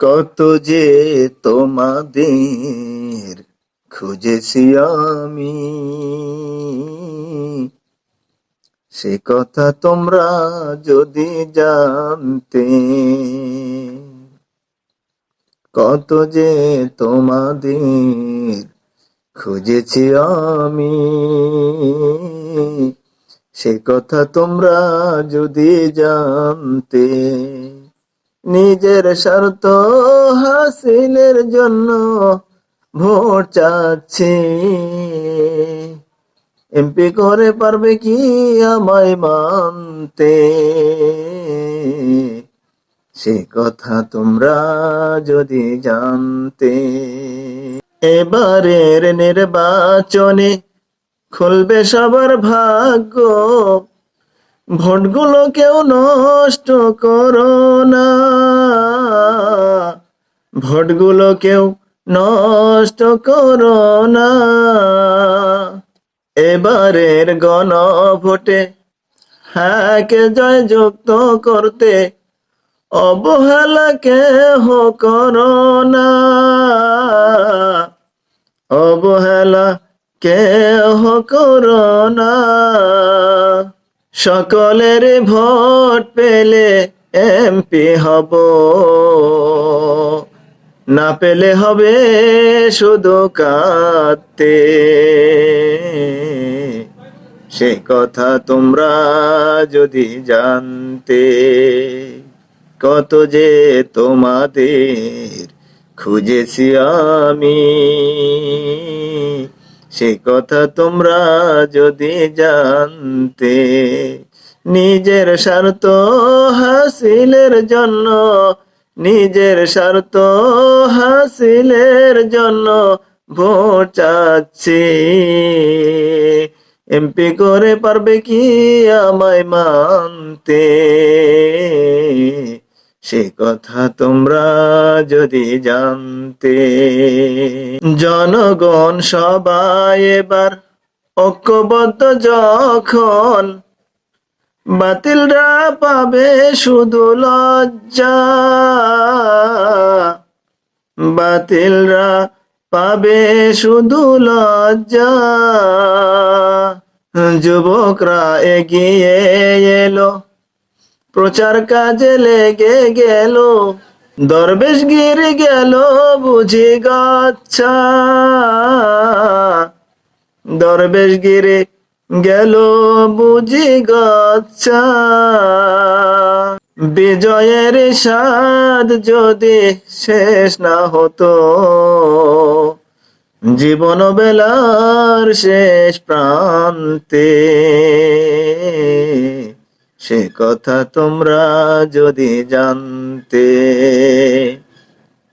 কত যে তোমাদের খুঁজেছি আমি। সে কথা তোমরা যদি জানতে, কত যে তোমাদের খুঁজেছি আমি। সে কথা তোমরা যদি জানতে নিজের স্বার্থ হাসিলের জন্য ভোট চাচ্ছি। এমপি করে পারবে কি আমায় মানতে? সে কথা তোমরা যদি জানতে। এবারের নির্বাচনে খুলবে সবার ভাগ্য ভোটগুলো কেউ নষ্ট করো না। ভোটগুলো কেউ নষ্ট করো না। এবারের গণভোটে হ্যাঁকে জয়যুক্ত করতে অবহেলা কেহ করো না। অবহেলা কেহ করো না। সকলের ভোট পেলে এমপি হব। না পেলে হবে শুধু কাঁদতে। সে কথা তোমরা যদি জানতে, কত যে তোমাদের খুঁজেছি আমি। সে কথা তোমরা যদি জানতে, নিজের স্বার্থ হাসিলের জন্য, নিজের স্বার্থ হাসিলের জন্য ভোট চাচ্ছি। এমপি করে পারবে কি আমায় মানতে? সে কথা তোমরা যদি জানতে, জনগণ সবাই এবার ঐক্যবদ্ধ যখন বাতিলরা পাবে শুধু লজ্জা। বাতিলরা পাবে শুধু লজ্জা। যুবকরা এগিয়ে এলো। প্রচার কাজে লেগে গেল। দরবেশ গিরে গেল বুঝি গাচ্ছা। দরবেশ গিরে গেল বুঝি গাচ্ছা। বিজয়ের স্বাদ যদি শেষ না হতো, জীবন বেলার শেষ প্রান্তে। সে কথা তোমরা যদি জানতে,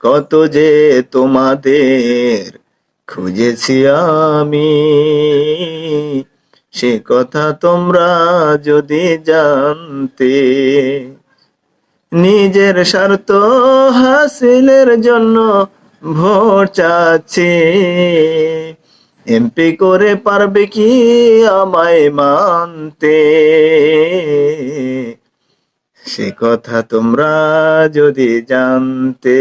কত যে তোমাদের খুঁজেছি আমি, সে কথা তোমরা যদি জানতে, নিজের স্বার্থ হাসিলের জন্য ভোট চাচ্ছি। এমপি করে পারবে কি আমায় মানতে? সে কথা তোমরা যদি জানতে।